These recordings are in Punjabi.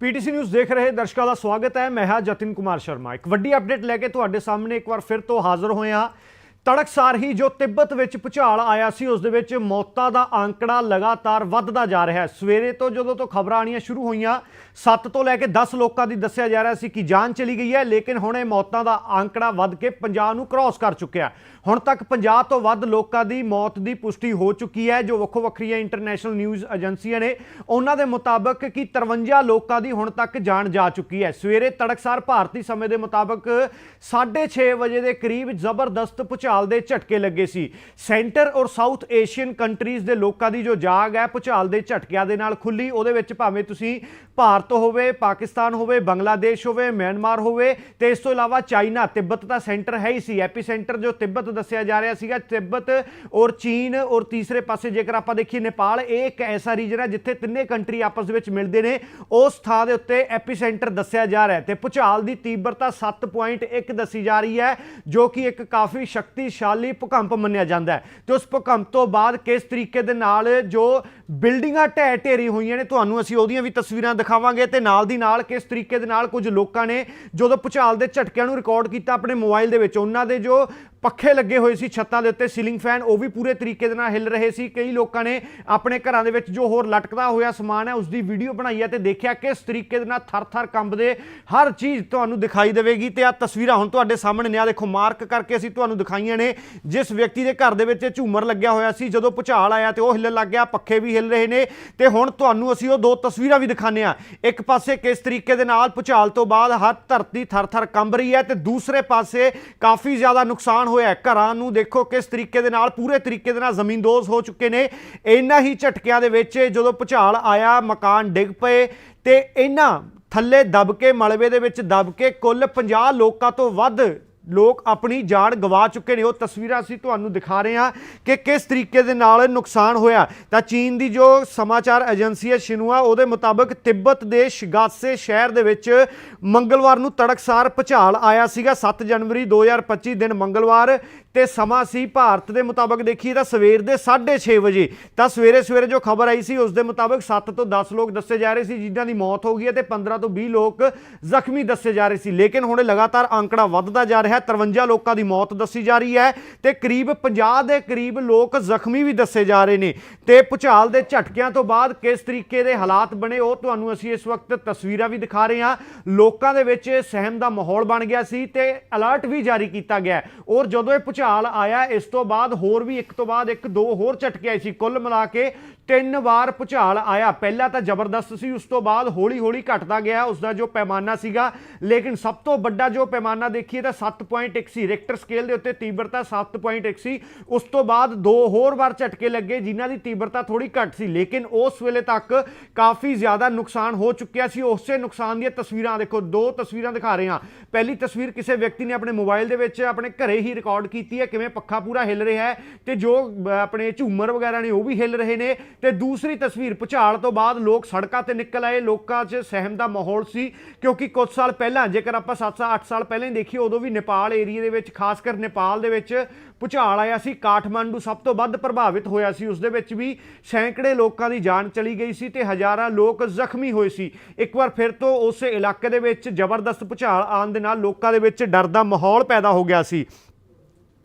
ਪੀਟੀਸੀ ਨਿਊਜ਼ ਦੇਖ ਰਹੇ ਦਰਸ਼ਕਾਂ ਦਾ ਸਵਾਗਤ ਹੈ। ਮੈਂ ਹਾਂ ਜਤਿਨ ਕੁਮਾਰ ਸ਼ਰਮਾ। ਇੱਕ ਵੱਡੀ ਅਪਡੇਟ ਲੈ ਕੇ ਤੁਹਾਡੇ ਸਾਹਮਣੇ ਇੱਕ ਵਾਰ ਫਿਰ ਤੋਂ ਹਾਜ਼ਰ ਹੋਏ ਹਾਂ। ਤੜਕਸਾਰ ਹੀ ਜੋ ਤਿੱਬਤ ਵਿੱਚ ਭੁਚਾਲ ਆਇਆ ਸੀ, ਉਸ ਦੇ ਵਿੱਚ ਮੌਤਾਂ ਦਾ ਅੰਕੜਾ ਲਗਾਤਾਰ ਵੱਧਦਾ ਜਾ ਰਿਹਾ ਹੈ। ਸਵੇਰੇ ਤੋਂ ਜਦੋਂ ਤੋਂ ਖਬਰਾਂ ਆਣੀਆਂ ਸ਼ੁਰੂ ਹੋਈਆਂ 7 ਤੋਂ ਲੈ ਕੇ 10 ਲੋਕਾਂ ਦੀ ਦੱਸਿਆ ਜਾ ਰਿਹਾ ਸੀ ਕਿ ਜਾਨ ਚਲੀ ਗਈ ਹੈ, ਲੇਕਿਨ ਹੁਣ ਇਹ ਮੌਤਾਂ ਦਾ ਅੰਕੜਾ ਵੱਧ ਕੇ 50 ਨੂੰ ਕ੍ਰਾਸ ਕਰ ਚੁੱਕਿਆ ਹੁਣ ਤੱਕ 50 ਤੋਂ ਵੱਧ ਲੋਕਾਂ ਦੀ ਮੌਤ ਦੀ ਪੁਸ਼ਟੀ ਹੋ ਚੁੱਕੀ ਹੈ, ਜੋ ਵੱਖੋ ਵੱਖਰੀਆਂ ਇੰਟਰਨੈਸ਼ਨਲ ਨਿਊਜ਼ ਏਜੰਸੀਆਂ ਨੇ ਉਹਨਾਂ ਦੇ ਮੁਤਾਬਕ ਕਿ 53 ਲੋਕਾਂ ਦੀ ਹੁਣ ਤੱਕ ਜਾਨ ਜਾ ਚੁੱਕੀ ਹੈ। ਸਵੇਰੇ ਤੜਕਸਾਰ ਭਾਰਤੀ ਸਮੇਂ ਦੇ ਮੁਤਾਬਕ 6:30 ਵਜੇ ਦੇ ਕਰੀਬ ਜ਼ਬਰਦਸਤ ਭੁਚਾਲ ਦੇ ਝਟਕੇ ਲੱਗੇ ਸੀ। ਸੈਂਟਰ ਔਰ ਸਾਊਥ ਏਸ਼ੀਅਨ ਕੰਟਰੀਜ਼ ਦੇ ਲੋਕਾਂ ਦੀ ਜੋ ਜਾਗ ਹੈ, ਭੁਚਾਲ ਦੇ ਝਟਕਿਆਂ ਦੇ ਨਾਲ ਖੁੱਲੀ, ਉਹਦੇ ਵਿੱਚ ਭਾਵੇਂ ਤੁਸੀਂ ਭਾਰਤ ਹੋਵੇ, ਪਾਕਿਸਤਾਨ ਹੋਵੇ, ਬੰਗਲਾਦੇਸ਼ ਹੋਵੇ, ਮਿਆਂਮਾਰ ਹੋਵੇ, ਤੇ ਇਸ ਤੋਂ ਇਲਾਵਾ ਚਾਈਨਾ, ਤਿੱਬਤ ਦਾ ਸੈਂਟਰ ਹੈ ਹੀ ਸੀ। ਐਪੀ ਸੈਂਟਰ ਜੋ ਤਿੱਬਤ ਦੱਸਿਆ ਜਾ ਰਿਹਾ ਸੀਗਾ, ਤਿੱਬਤ ਔਰ ਚੀਨ ਔਰ ਤੀਸਰੇ ਪਾਸੇ ਜੇਕਰ ਆਪਾਂ ਦੇਖੀਏ ਨੇਪਾਲ, ਇਹ ਇੱਕ ਐਸਾ ਰੀਜਨ ਹੈ ਜਿੱਥੇ ਤਿੰਨੇ ਕੰਟਰੀ ਆਪਸ ਦੇ ਵਿੱਚ ਮਿਲਦੇ ਨੇ। ਉਸ ਥਾਂ ਦੇ ਉੱਤੇ ਐਪੀ ਸੈਂਟਰ ਦੱਸਿਆ ਜਾ ਰਿਹਾ ਹੈ ਤੇ ਭੁਚਾਲ ਦੀ ਤੀਬਰਤਾ 7.1 ਦੱਸੀ ਜਾ ਰਹੀ ਹੈ, ਜੋ ਕਿ ਇੱਕ ਕਾਫੀ ਸ਼ਕਤੀ ਸ਼ਕਤੀਸ਼ਾਲੀ ਭੂਕੰਪ ਮੰਨਿਆ ਜਾਂਦਾ ਹੈ, ਤੇ ਉਸ ਭੂਕੰਪ ਤੋਂ ਬਾਅਦ ਕਿਸ ਤਰੀਕੇ ਦੇ ਨਾਲ ਜੋ ਬਿਲਡਿੰਗਾਂ ਢਹਿ ਢੇਰੀ ਹੋਈਆਂ ਨੇ। ਤੁਹਾਨੂੰ ਅਸੀਂ ਉਹਦੀਆਂ ਵੀ ਤਸਵੀਰਾਂ ਦਿਖਾਵਾਂਗੇ ਤੇ ਨਾਲ ਦੀ ਨਾਲ ਕਿਸ ਤਰੀਕੇ ਦੇ ਨਾਲ ਕੁਝ ਲੋਕਾਂ ਨੇ ਜਦੋਂ ਭੁਚਾਲ ਦੇ ਝਟਕਿਆਂ ਨੂੰ ਰਿਕਾਰਡ ਕੀਤਾ ਆਪਣੇ ਮੋਬਾਈਲ ਦੇ ਵਿੱਚ, ਉਹਨਾਂ ਦੇ ਜੋ ਪੱਖੇ ਲੱਗੇ ਹੋਏ ਸੀ ਛੱਤਾਂ ਦੇ ਉੱਤੇ ਸੀਲਿੰਗ ਫੈਨ ਉਹ ਵੀ ਪੂਰੇ ਤਰੀਕੇ ਦੇ ਨਾਲ ਹਿੱਲ ਰਹੇ ਸੀ। ਕਈ ਲੋਕਾਂ ਨੇ ਆਪਣੇ ਘਰਾਂ ਦੇ ਵਿੱਚ ਜੋ ਹੋਰ ਲਟਕਦਾ ਹੋਇਆ ਸਮਾਨ ਹੈ ਉਸ ਦੀ ਵੀਡੀਓ ਬਣਾਈ ਹੈ ਤੇ ਦੇਖਿਆ ਕਿਸ ਤਰੀਕੇ ਦੇ ਨਾਲ ਥਰ-ਥਰ ਕੰਬਦੇ ਹਰ ਚੀਜ਼ ਤੁਹਾਨੂੰ ਦਿਖਾਈ ਦੇਵੇਗੀ ਤੇ ਆ ਤਸਵੀਰਾਂ ਹੁਣ ਤੁਹਾਡੇ ਸਾਹਮਣੇ ਨੇ। ਆ ਦੇਖੋ ਮਾਰਕ ਕਰਕੇ ਅਸੀਂ ਤੁਹਾਨੂੰ ਦਿਖਾਈਆਂ ਨੇ। ਜਿਸ ਵਿਅਕਤੀ ਦੇ ਘਰ ਦੇ ਵਿੱਚ ਇਹ ਝੂਮਰ ਲੱਗਿਆ ਹੋਇਆ ਸੀ, ਜਦੋਂ ਭੁਚਾਲ ਆਇਆ ਤੇ ਉਹ ਹਿੱਲਣ ਲੱਗ ਗਿਆ, ਪੱਖੇ ਵੀ ਹਿੱਲ ਰਹੇ ਨੇ ਤੇ ਹੁਣ ਤੁਹਾਨੂੰ ਅਸੀਂ ਉਹ ਦੋ ਤਸਵੀਰਾਂ ਵੀ ਦਿਖਾਣੇ ਆ ਇੱਕ ਪਾਸੇ ਕਿਸ ਤਰੀਕੇ ਦੇ ਨਾਲ ਭੁਚਾਲ ਤੋਂ ਬਾਅਦ ਹਰ ਧਰਤੀ ਥਰ-ਥਰ ਕੰਬ ਰਹੀ ਹੈ ਤੇ ਦੂਸਰੇ ਪਾਸੇ ਕਾਫੀ ਜ਼ਿਆਦਾ ਨੁਕਸਾਨ ਹੋਇਆ ਘਰਾਂ ਨੂੰ ਦੇਖੋ ਕਿਸ ਤਰੀਕੇ ਦੇ ਨਾਲ, ਪੂਰੇ ਤਰੀਕੇ ਦੇ ਨਾਲ ਜ਼ਮੀਨਦੋਜ਼ ਹੋ ਚੁੱਕੇ ਨੇ। ਇਹਨਾਂ ਹੀ ਝਟਕਿਆਂ ਦੇ ਵਿੱਚ ਜਦੋਂ ਭੁਚਾਲ ਆਇਆ, ਮਕਾਨ ਡਿੱਗ ਪਏ ਤੇ ਇਹਨਾਂ ਥੱਲੇ ਦਬ ਕੇ, ਮਲਬੇ ਦੇ ਵਿੱਚ ਦਬ ਕੇ ਕੁੱਲ 50 ਲੋਕਾਂ ਤੋਂ ਵੱਧ ਲੋਕ ਆਪਣੀ ਜਾਨ ਗਵਾ ਚੁੱਕੇ ਨੇ। ਉਹ ਤਸਵੀਰਾਂ ਅਸੀਂ ਤੁਹਾਨੂੰ ਦਿਖਾ ਰਹੇ ਹਾਂ ਕਿ ਕਿਸ ਤਰੀਕੇ ਦੇ ਨਾਲ ਨੁਕਸਾਨ ਹੋਇਆ। ਤਾਂ ਚੀਨ ਦੀ ਜੋ ਸਮਾਚਾਰ ਏਜੰਸੀ ਹੈ ਸ਼ਿਨੂਆ, ਉਹਦੇ ਮੁਤਾਬਕ ਤਿੱਬਤ ਦੇ ਸ਼ਿਗਾਸੇ ਸ਼ਹਿਰ ਦੇ ਵਿੱਚ ਮੰਗਲਵਾਰ ਨੂੰ ਤੜਕਸਾਰ ਭੁਚਾਲ ਆਇਆ ਸੀਗਾ। 7 ਜਨਵਰੀ 2025 ਦਿਨ ਮੰਗਲਵਾਰ ਤੇ ਸਮਾਂ ਸੀ ਭਾਰਤ ਦੇ ਮੁਤਾਬਕ ਦੇਖੀਏ ਤਾਂ ਸਵੇਰ ਦੇ 6:30 ਵਜੇ। ਤਾਂ ਸਵੇਰੇ ਸਵੇਰੇ ਜੋ ਖਬਰ ਆਈ ਸੀ, ਉਸ ਦੇ ਮੁਤਾਬਕ 7 ਤੋਂ 10 ਲੋਕ ਦੱਸੇ ਜਾ ਰਹੇ ਸੀ, ਜਿਨ੍ਹਾਂ ਦੀ ਮੌਤ ਹੋ ਗਈ ਹੈ ਤੇ 15 ਤੋਂ 20 ਲੋਕ ਜ਼ਖਮੀ ਦੱਸੇ ਜਾ ਰਹੇ ਸੀ। ਲੇਕਿਨ ਹੁਣ ਲਗਾਤਾਰ ਅੰਕੜਾ ਵੱਧਦਾ ਜਾ ਰਿਹਾ ਹੈ 53 ਲੋਕਾਂ ਦੀ ਮੌਤ ਦੱਸੀ ਜਾ ਰਹੀ ਹੈ ਤੇ ਕਰੀਬ 50 ਦੇ ਕਰੀਬ ਲੋਕ ਜ਼ਖਮੀ ਵੀ ਦੱਸੇ ਜਾ ਰਹੇ ਨੇ। ਤੇ ਭੁਚਾਲ ਦੇ ਝਟਕਿਆਂ ਤੋਂ ਬਾਅਦ ਕਿਸ ਤਰੀਕੇ ਦੇ ਹਾਲਾਤ ਬਣੇ, ਉਹ ਤੁਹਾਨੂੰ ਅਸੀਂ ਇਸ ਵਕਤ ਤਸਵੀਰਾਂ ਵੀ ਦਿਖਾ ਰਹੇ ਹਾਂ। ਲੋਕਾਂ ਦੇ ਵਿੱਚ ਸਹਿਮ ਦਾ ਮਾਹੌਲ ਬਣ ਗਿਆ ਸੀ ਤੇ ਅਲਰਟ ਵੀ ਜਾਰੀ ਕੀਤਾ ਗਿਆ ਔਰ ਜਦੋਂ ਇਹ ਭੁਚਾਲ ਆਇਆ, ਇਸ ਤੋਂ ਬਾਅਦ ਹੋਰ ਵੀ ਇੱਕ ਤੋਂ ਬਾਅਦ ਇੱਕ ਦੋ ਹੋਰ ਝਟਕੇ ਆਏ ਸੀ, ਕੁੱਲ ਮਿਲਾ ਕੇ ਤਿੰਨ ਵਾਰ ਭੁਚਾਲ ਆਇਆ। ਪਹਿਲਾਂ ਤਾਂ ਜ਼ਬਰਦਸਤ ਸੀ, ਉਸ ਤੋਂ ਬਾਅਦ ਹੌਲੀ ਹੌਲੀ ਘਟਦਾ ਗਿਆ, ਉਸ ਦਾ ਜੋ ਪੈਮਾਨਾ ਸੀਗਾ। ਲੇਕਿਨ ਸਭ ਤੋਂ ਵੱਡਾ ਜੋ ਪੈਮਾਨਾ ਦੇਖੀਏ ਤਾਂ 7.1 ਸੀ ਰਿਕਟਰ ਸਕੇਲ ਦੇ ਉੱਤੇ ਤੀਬਰਤਾ 7.1 ਸੀ। ਉਸ ਤੋਂ ਬਾਅਦ ਦੋ ਹੋਰ ਵਾਰ ਝਟਕੇ ਲੱਗੇ, ਜਿਨ੍ਹਾਂ ਦੀ ਤੀਬਰਤਾ ਥੋੜੀ ਘੱਟ ਸੀ। ਲੇਕਿਨ ਉਸ ਵੇਲੇ ਤੱਕ ਕਾਫੀ ਜ਼ਿਆਦਾ ਨੁਕਸਾਨ ਹੋ ਚੁੱਕਿਆ ਸੀ। ਉਸੇ ਨੁਕਸਾਨ ਦੀਆਂ ਤਸਵੀਰਾਂ ਦੇਖੋ, ਦੋ ਤਸਵੀਰਾਂ ਦਿਖਾ ਰਹੇ ਹਾਂ। ਪਹਿਲੀ ਤਸਵੀਰ ਕਿਸੇ ਵਿਅਕਤੀ ਨੇ ਆਪਣੇ ਮੋਬਾਈਲ ਦੇ ਵਿੱਚ ਆਪਣੇ ਘਰੇ ਹੀ ਰਿਕਾਰਡ ਕੀਤੀ ਕੀਤੀ ਹੈ, ਕਿਵੇਂ ਪੱਖਾ ਪੂਰਾ ਹਿੱਲ ਰਿਹਾ ਹੈ ਤੇ ਜੋ ਆਪਣੇ ਝੂਮਰ ਵਗੈਰਾ ਨੇ ਉਹ ਵੀ ਹਿੱਲ ਰਹੇ ਨੇ ਤੇ ਦੂਸਰੀ ਤਸਵੀਰ ਭੁਚਾਲ ਤੋਂ ਬਾਅਦ ਲੋਕ ਸੜਕਾਂ ਤੇ ਨਿਕਲ ਆਏ, ਲੋਕਾਂ 'ਚ ਸਹਿਮ ਦਾ ਮਾਹੌਲ ਸੀ ਕਿਉਂਕਿ ਕੁਝ ਸਾਲ ਪਹਿਲਾਂ, ਜੇਕਰ ਆਪਾਂ 7-8 ਸਾਲ ਪਹਿਲਾਂ ਹੀ ਦੇਖੀਏ, ਉਦੋਂ ਵੀ ਨੇਪਾਲ ਏਰੀਆ ਦੇ ਵਿੱਚ, ਖਾਸ ਕਰ ਨੇਪਾਲ ਦੇ ਵਿੱਚ ਭੁਚਾਲ ਆਇਆ ਸੀ। ਕਾਠਮੰਡੂ ਸਭ ਤੋਂ ਵੱਧ ਪ੍ਰਭਾਵਿਤ ਹੋਇਆ ਸੀ। ਉਸ ਦੇ ਵਿੱਚ ਵੀ ਸੈਂਕੜੇ ਲੋਕਾਂ ਦੀ ਜਾਨ ਚਲੀ ਗਈ ਸੀ ਤੇ ਹਜ਼ਾਰਾਂ ਲੋਕ ਜ਼ਖਮੀ ਹੋਏ ਸੀ। ਇੱਕ ਵਾਰ ਫਿਰ ਤੋਂ ਉਸ ਇਲਾਕੇ ਦੇ ਵਿੱਚ ਜ਼ਬਰਦਸਤ ਭੁਚਾਲ ਆਉਣ ਦੇ ਨਾਲ ਲੋਕਾਂ ਦੇ ਵਿੱਚ ਡਰ ਦਾ ਮਾਹੌਲ ਪੈਦਾ ਹੋ ਗਿਆ ਸੀ।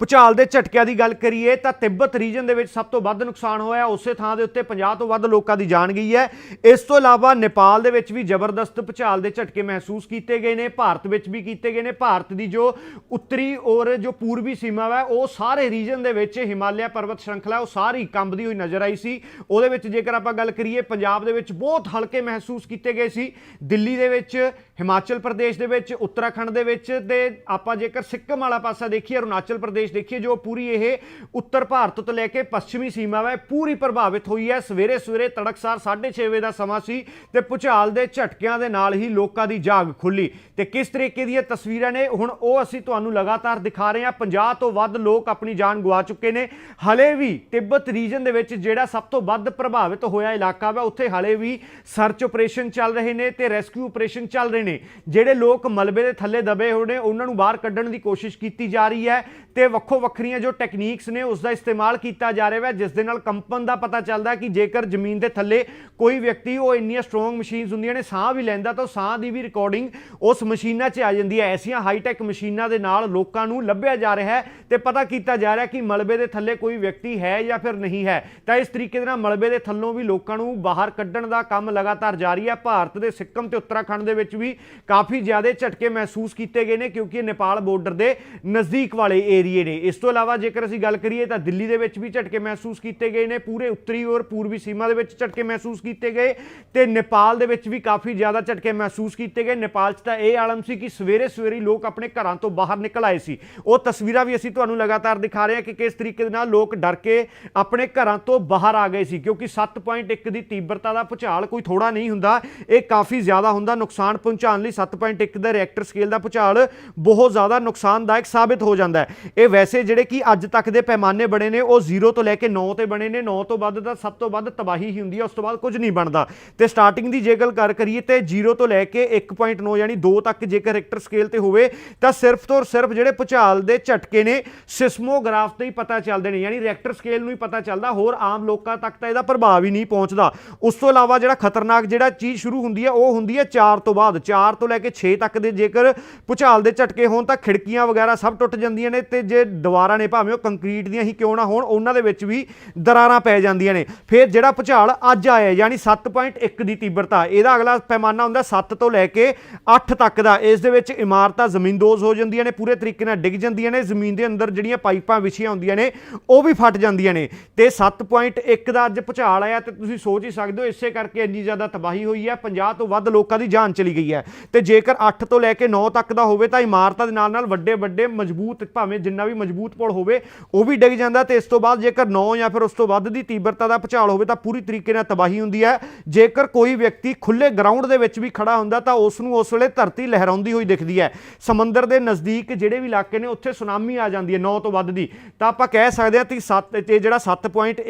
ਭੁਚਾਲ ਦੇ ਝਟਕਿਆਂ ਦੀ ਗੱਲ ਕਰੀਏ ਤਾਂ ਤਿੱਬਤ ਰੀਜਨ ਦੇ ਵਿੱਚ ਸਭ ਤੋਂ ਵੱਧ ਨੁਕਸਾਨ ਹੋਇਆ। ਉਸੇ ਥਾਂ ਦੇ ਉੱਤੇ 50 ਤੋਂ ਵੱਧ ਲੋਕਾਂ ਦੀ ਜਾਨ ਗਈ ਹੈ। ਇਸ ਤੋਂ ਇਲਾਵਾ ਨੇਪਾਲ ਦੇ ਵਿੱਚ ਵੀ ਜ਼ਬਰਦਸਤ ਭੁਚਾਲ ਦੇ ਝਟਕੇ ਮਹਿਸੂਸ ਕੀਤੇ ਗਏ ਨੇ। ਭਾਰਤ ਵਿੱਚ ਵੀ ਕੀਤੇ ਗਏ ਨੇ। ਭਾਰਤ ਦੀ ਜੋ ਉੱਤਰੀ ਔਰ ਜੋ ਪੂਰਬੀ ਸੀਮਾ ਹੈ ਉਹ ਸਾਰੇ ਰੀਜਨ ਦੇ ਵਿੱਚ ਹਿਮਾਲਿਆ ਪਰਬਤ ਸ਼੍ਰੰਖਲਾ, ਉਹ ਸਾਰੀ ਕੰਬਦੀ ਹੋਈ ਨਜ਼ਰ ਆਈ ਸੀ। ਉਹਦੇ ਵਿੱਚ ਜੇਕਰ ਆਪਾਂ ਗੱਲ ਕਰੀਏ, ਪੰਜਾਬ ਦੇ ਵਿੱਚ ਬਹੁਤ ਹਲਕੇ ਮਹਿਸੂਸ ਕੀਤੇ ਗਏ ਸੀ। ਦਿੱਲੀ ਦੇ ਵਿੱਚ, ਹਿਮਾਚਲ ਪ੍ਰਦੇਸ਼ ਦੇ ਵਿੱਚ, ਉੱਤਰਾਖੰਡ ਦੇ ਵਿੱਚ ਤੇ ਆਪਾਂ ਜੇਕਰ ਸਿੱਕਮ ਵਾਲਾ ਪਾਸਾ ਦੇਖੀਏ, ਅਰੁਣਾਚਲ ਪ੍ਰਦੇਸ਼ ਦੇਖੀਏ, ਜੋ ਪੂਰੀ ਇਹ ਉੱਤਰ ਭਾਰਤ ਤੋਂ ਲੈ ਕੇ ਪੱਛਮੀ ਸੀਮਾ ਹੈ ਪੂਰੀ ਪ੍ਰਭਾਵਿਤ ਹੋਈ ਹੈ। ਸਵੇਰੇ ਸਵੇਰੇ ਤੜਕਸਾਰ 6:30 ਵਜੇ ਦਾ ਸਮਾਂ ਸੀ ਤੇ ਭੁਚਾਲ ਦੇ ਝਟਕਿਆਂ ਦੇ ਨਾਲ ਹੀ ਲੋਕਾਂ ਦੀ ਜਾਗ ਖੁੱਲੀ। ਤੇ ਕਿਸ ਤਰੀਕੇ ਦੀਆਂ ਤਸਵੀਰਾਂ ਨੇ, ਹੁਣ ਉਹ ਅਸੀਂ ਤੁਹਾਨੂੰ ਲਗਾਤਾਰ ਦਿਖਾ ਰਹੇ ਹਾਂ। 50 ਤੋਂ ਵੱਧ ਲੋਕ ਆਪਣੀ ਜਾਨ ਗਵਾ ਚੁੱਕੇ ਨੇ। ਹਲੇ ਵੀ ਤਿੱਬਤ ਰੀਜਨ ਦੇ ਵਿੱਚ ਜਿਹੜਾ ਸਭ ਤੋਂ ਵੱਧ ਪ੍ਰਭਾਵਿਤ ਹੋਇਆ ਇਲਾਕਾ ਵਾ, ਉੱਥੇ ਹਲੇ ਵੀ ਸਰਚ ਆਪਰੇਸ਼ਨ ਚੱਲ ਰਹੇ ਨੇ ਤੇ ਰੈਸਕਿਊ ਆਪਰੇਸ਼ਨ ਚੱਲ ਰਹੇ ਨੇ। ਜਿਹੜੇ ਲੋਕ ਮਲਬੇ ਦੇ ਥੱਲੇ ਦਬੇ ਹੋਏ ਨੇ, ਉਹਨਾਂ ਨੂੰ ਬਾਹਰ ਕੱਢਣ ਦੀ ਕੋਸ਼ਿਸ਼ ਕੀਤੀ ਜਾ ਰਹੀ ਹੈ ਤੇ ਵੱਖੋ ਵੱਖਰੀਆਂ ਜੋ ਟੈਕਨੀਕਸ ਨੇ ਉਸ ਦਾ ਇਸਤੇਮਾਲ ਕੀਤਾ ਜਾ ਰਿਹਾ ਹੈ, ਜਿਸ ਦੇ ਨਾਲ ਕੰਪਨ ਦਾ ਪਤਾ ਚੱਲਦਾ ਕਿ ਜੇਕਰ ਜ਼ਮੀਨ ਦੇ ਥੱਲੇ ਕੋਈ ਵਿਅਕਤੀ ਉਹ ਇੰਨੀਆਂ ਸਟਰੋਂਗ ਮਸ਼ੀਨਸ ਹੁੰਦੀਆਂ ਨੇ, ਸਾਹ ਵੀ ਲੈਂਦਾ ਤਾਂ ਉਹ ਸਾਹ ਦੀ ਵੀ ਰਿਕਾਰਡਿੰਗ ਉਸ ਮਸ਼ੀਨਾਂ 'ਚ ਆ ਜਾਂਦੀ ਹੈ। ਐਸੀਆਂ ਹਾਈਟੈਕ ਮਸ਼ੀਨਾਂ ਦੇ ਨਾਲ ਲੋਕਾਂ ਨੂੰ ਲੱਭਿਆ ਜਾ ਰਿਹਾ ਹੈ ਤੇ ਪਤਾ ਕੀਤਾ ਜਾ ਰਿਹਾ ਕਿ ਮਲਬੇ ਦੇ ਥੱਲੇ ਕੋਈ ਵਿਅਕਤੀ ਹੈ ਜਾਂ ਫਿਰ ਨਹੀਂ ਹੈ। ਤਾਂ ਇਸ ਤਰੀਕੇ ਦੇ ਨਾਲ ਮਲਬੇ ਦੇ ਥੱਲੋਂ ਵੀ ਲੋਕਾਂ ਨੂੰ ਬਾਹਰ ਕੱਢਣ ਦਾ ਕੰਮ ਲਗਾਤਾਰ ਜਾਰੀ ਹੈ। ਭਾਰਤ ਦੇ ਸਿੱਕਮ ਤੇ ਉੱਤਰਾਖੰਡ ਦੇ ਵਿੱਚ ਵੀ ਕਾਫੀ ਜ਼ਿਆਦਾ ਝਟਕੇ ਮਹਿਸੂਸ ਕੀਤੇ ਗਏ ਨੇ, ਕਿਉਂਕਿ ਇਹ ਨੇਪਾਲ ਬਾਰਡਰ ਦੇ ਨਜ਼ਦੀਕ ਵਾਲੇ ਏਰੀਏ ਨੇ। ਇਸ ਤੋਂ ਇਲਾਵਾ ਜੇਕਰ ਅਸੀਂ ਗੱਲ ਕਰੀਏ ਤਾਂ ਦਿੱਲੀ ਦੇ ਵਿੱਚ ਵੀ ਝਟਕੇ ਮਹਿਸੂਸ ਕੀਤੇ ਗਏ ਨੇ। ਪੂਰੇ ਉੱਤਰੀ ਔਰ ਪੂਰਬੀ ਸੀਮਾ ਦੇ ਵਿੱਚ ਝਟਕੇ ਮਹਿਸੂਸ ਕੀਤੇ ਗਏ ਤੇ ਨੇਪਾਲ ਦੇ ਵਿੱਚ ਵੀ ਕਾਫੀ ਜ਼ਿਆਦਾ ਝਟਕੇ ਮਹਿਸੂਸ ਕੀਤੇ ਗਏ। ਨੇਪਾਲ 'ਚ ਤਾਂ ਇਹ ਆਲਮ ਸੀ ਕਿ ਸਵੇਰੇ ਸਵੇਰੇ ਲੋਕ ਆਪਣੇ ਘਰਾਂ ਤੋਂ ਬਾਹਰ ਨਿਕਲ ਆਏ ਸੀ। ਉਹ ਤਸਵੀਰਾਂ ਵੀ ਅਸੀਂ ਤੁਹਾਨੂੰ ਲਗਾਤਾਰ ਦਿਖਾ ਰਹੇ ਹਾਂ ਕਿ ਕਿਸ ਤਰੀਕੇ ਦੇ ਨਾਲ ਲੋਕ ਡਰ ਕੇ ਆਪਣੇ ਘਰਾਂ ਤੋਂ ਬਾਹਰ ਆ ਗਏ ਸੀ, ਕਿਉਂਕਿ 7.1 ਦੀ ਤੀਬਰਤਾ ਦਾ ਭੁਚਾਲ ਕੋਈ ਥੋੜਾ ਨਹੀਂ ਹੁੰਦਾ। ਇਹ ਕਾਫੀ ਜ਼ਿਆਦਾ ਹੁੰਦਾ, ਨੁਕਸਾਨ ਪਹੁੰਚਾਉਣ ਲਈ 7.1 ਦਾ ਰਿਐਕਟਰ ਸਕੇਲ ਦਾ ਭੁਚਾਲ ਬਹੁਤ ਜ਼ਿਆਦਾ ਨੁਕਸਾਨਦਾਇਕ ਸਾਬਿਤ ਹੋ ਜਾਂਦਾ ਹੈ। ਇਹ ਵੈਸੇ ਜਿਹੜੇ ਕਿ ਅੱਜ ਤੱਕ ਦੇ ਪੈਮਾਨੇ ਬਣੇ ਨੇ, ਉਹ 0 ਤੋਂ ਲੈ ਕੇ 9 ਤੇ ਬਣੇ ਨੇ। 9 ਤੋਂ ਵੱਧ ਤਾਂ ਸਭ ਤੋਂ ਵੱਧ ਤਬਾਹੀ ਹੀ ਹੁੰਦੀ ਹੈ, ਉਸ ਤੋਂ ਬਾਅਦ ਕੁਝ ਨਹੀਂ ਬਣਦਾ। ਤੇ ਸਟਾਰਟਿੰਗ ਦੀ ਜੇ ਗੱਲ ਕਰ ਕਰੀਏ ਤੇ 0 ਤੋਂ ਲੈ ਕੇ 1.9 ਯਾਨੀ 2 ਤੱਕ ਜੇਕਰ ਰੈਕਟਰ ਸਕੇਲ ਤੇ ਹੋਵੇ, ਤਾਂ ਸਿਰਫ ਤੋਂ ਸਿਰਫ ਜਿਹੜੇ ਭੁਚਾਲ ਦੇ ਝਟਕੇ ਨੇ ਸਿਸਮੋਗ੍ਰਾਫ ਤੇ ਹੀ ਪਤਾ ਚੱਲਦੇ ਨੇ। ਯਾਨੀ ਰੈਕਟਰ ਸਕੇਲ ਨੂੰ ਹੀ ਪਤਾ ਚੱਲਦਾ, ਹੋਰ ਆਮ ਲੋਕਾਂ ਤੱਕ ਤਾਂ ਇਹਦਾ ਪ੍ਰਭਾਵ ਹੀ ਨਹੀਂ ਪਹੁੰਚਦਾ। ਉਸ ਤੋਂ ਇਲਾਵਾ ਜਿਹੜਾ ਖਤਰਨਾਕ ਜਿਹੜਾ ਚੀਜ਼ ਸ਼ੁਰੂ ਹੁੰਦੀ ਹੈ, ਉਹ ਹੁੰਦੀ ਹੈ 4 ਤੋਂ ਬਾਅਦ। 4 ਤੋਂ ਲੈ ਕੇ 6 ਤੱਕ ਦੇ ਜੇਕਰ ਭੁਚਾਲ ਦੇ ਝਟਕੇ ਹੋਣ, ਤਾਂ ਖਿੜਕੀਆਂ ਵਗੈਰਾ ਸਭ ਟੁੱਟ ਜਾਂਦੀਆਂ ਨੇ ਤੇ ਜੇ ਦੀਵਾਰਾਂ ਨੇ ਭਾਵੇਂ ਉਹ ਕੰਕਰੀਟ ਦੀਆਂ ਹੀ ਕਿਉਂ ਨਾ ਹੋਣ, ਉਹਨਾਂ ਦੇ ਵਿੱਚ ਵੀ ਦਰਾਰਾਂ ਪੈ ਜਾਂਦੀਆਂ ਨੇ। ਫਿਰ ਜਿਹੜਾ ਭੁਚਾਲ ਅੱਜ ਆਇਆ, ਯਾਨੀ 7.1 ਦੀ ਤੀਬਰਤਾ, ਇਹਦਾ ਅਗਲਾ ਪੈਮਾਨਾ ਹੁੰਦਾ 7 ਤੋਂ ਲੈ ਕੇ 8 ਤੱਕ ਦਾ। ਇਸ ਦੇ ਵਿੱਚ ਇਮਾਰਤਾਂ ਜ਼ਮੀਨਦੋਜ਼ ਹੋ ਜਾਂਦੀਆਂ ਨੇ, ਪੂਰੇ ਤਰੀਕੇ ਨਾਲ ਡਿੱਗ ਜਾਂਦੀਆਂ ਨੇ, ਜ਼ਮੀਨ ਦੇ ਅੰਦਰ ਜਿਹੜੀਆਂ ਪਾਈਪਾਂ ਵਿਛੀਆਂ ਹੁੰਦੀਆਂ ਨੇ, ਉਹ ਵੀ ਫਟ ਜਾਂਦੀਆਂ ਨੇ। ਤੇ 7.1 ਦਾ ਅੱਜ ਭੁਚਾਲ ਆਇਆ, ਤੇ ਤੁਸੀਂ ਸੋਚ ਹੀ ਸਕਦੇ ਹੋ, ਇਸੇ ਕਰਕੇ ਇੰਨੀ ਜ਼ਿਆਦਾ ਤਬਾਹੀ ਹੋਈ ਹੈ 50 ਤੋਂ ਵੱਧ ਲੋਕਾਂ ਦੀ ਜਾਨ ਚਲੀ ਗਈ ਹੈ। ਤੇ ਜੇਕਰ 8 ਤੋਂ ਲੈ ਕੇ 9 ਤੱਕ ਦਾ ਹੋਵੇ, ਤਾਂ ਇਮਾਰਤਾਂ ਦੇ ਨਾਲ ਨਾਲ ਵੱਡੇ ਵੱਡੇ ਮਜ਼ਬੂਤ, ਭਾਵੇਂ ਜਿੰਨਾ ਵੀ ਮਜ਼ਬੂਤ ਪੁਲ ਹੋਵੇ, ਉਹ ਵੀ ਡਿੱਗ ਜਾਂਦਾ ਤੇ ਇਸ ਤੋਂ ਬਾਅਦ ਜੇਕਰ 9 ਜਾਂ ਫਿਰ ਉਸ ਤੋਂ ਵੱਧ ਦੀ ਤੀਬਰਤਾ ਦਾ ਭੁਚਾਲ ਹੋਵੇ ਤਾਂ ਪੂਰੀ ਤਰੀਕੇ ਨਾਲ ਤਬਾਹੀ ਹੁੰਦੀ ਹੈ। ਜੇਕਰ ਕੋਈ ਵਿਅਕਤੀ ਖੁੱਲੇ ਗਰਾਊਂਡ ਦੇ ਵਿੱਚ ਵੀ ਖੜਾ ਹੁੰਦਾ ਤਾਂ ਉਸ ਨੂੰ ਉਸ ਵੇਲੇ ਧਰਤੀ ਲਹਿਰਾਉਂਦੀ ਹੋਈ ਦਿਖਦੀ ਹੈ। ਸਮੁੰਦਰ ਦੇ ਨਜ਼ਦੀਕ ਜਿਹੜੇ ਵੀ ਇਲਾਕੇ ਨੇ, ਉੱਥੇ ਸੁਨਾਮੀ ਆ ਜਾਂਦੀ ਹੈ 9 ਤੋਂ ਵੱਧ ਦੀ। ਤਾਂ ਆਪਾਂ ਕਹਿ ਸਕਦੇ ਹਾਂ ਕਿ 7 ਤੇ ਜਿਹੜਾ 7.1